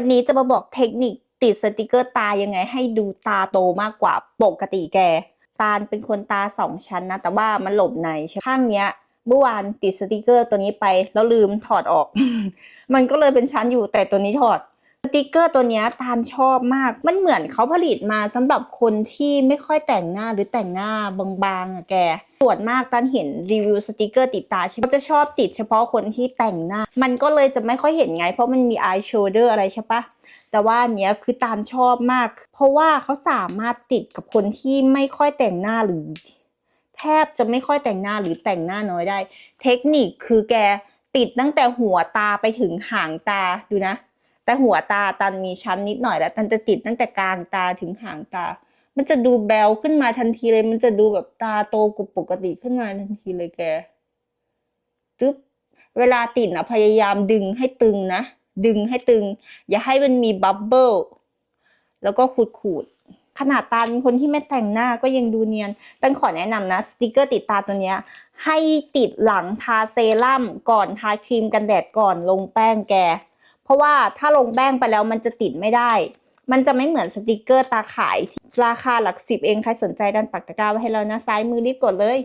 วันนี้จะมาบอกเทคนิคติดสติกเกอร์ตายังไงให้ดูตาโตมากกว่าปกติแก ตาเป็นคนตาสองชั้นนะ แต่ว่ามันหลบในใช่ข้างเนี้ยเมื่อวานติดสติกเกอร์ตัวนี้ไปแล้วลืมถอดออก มันก็เลยเป็นชั้นอยู่แต่ตัวนี้ถอด สติกเกอร์ตัวนี้ตาลชอบมาก มันเหมือนเขาผลิตมาสำหรับคนที่ไม่ค่อยแต่งหน้าหรือแต่งหน้าบางๆอะแกส่วนมากตานเห็นรีวิวสติกเกอร์ติดตาใช่ไหมเขาจะชอบติดเฉพาะคนที่แต่งหน้า มันก็เลยจะไม่ค่อยเห็นไง เพราะมันมีอายโชเดอร์อะไรใช่ปะแต่ว่านเนี้ยคือตาลชอบมาก เพราะว่าเขาสามารถติดกับคนที่ไม่ค่อยแต่งหน้าหรือ แทบจะไม่ค่อยแต่งหน้าหรือแต่งหน้าน้อยได้ เทคนิคคือแกติดตั้งแต่หัวตาไปถึงหางตาดูนะ แต่หัวตาตันมีชั้นนิดหน่อยแล้วตันจะติดตั้งแต่กลางตาถึงหางตา มันจะดูแบลขึ้นมาทันทีเลย มันจะดูแบบตาโตกว่าปกติขึ้นมาทันทีเลยแกตึ๊บเวลาติดนะพยายามดึงให้ตึงนะ ดึงให้ตึง อย่าให้มันมีบับเบิลแล้วก็ขูดขูดๆขนาดตาเป็นคนที่ไม่แต่งหน้าก็ยังดูเนียนตันขอแนะนำนะสติกเกอร์ติดตาตัวเนี้ย ให้ติดหลังทาเซรั่มก่อนทาครีมกันแดดก่อนลงแป้งแก เพราะว่าถ้าลงแป้งไปแล้วมันจะติดไม่ได้ มันจะไม่เหมือนสติกเกอร์ตาขาย ราคาหลักสิบเองใครสนใจดันปักตะกร้าไว้ให้เรานะซ้ายมือรีบกดเลย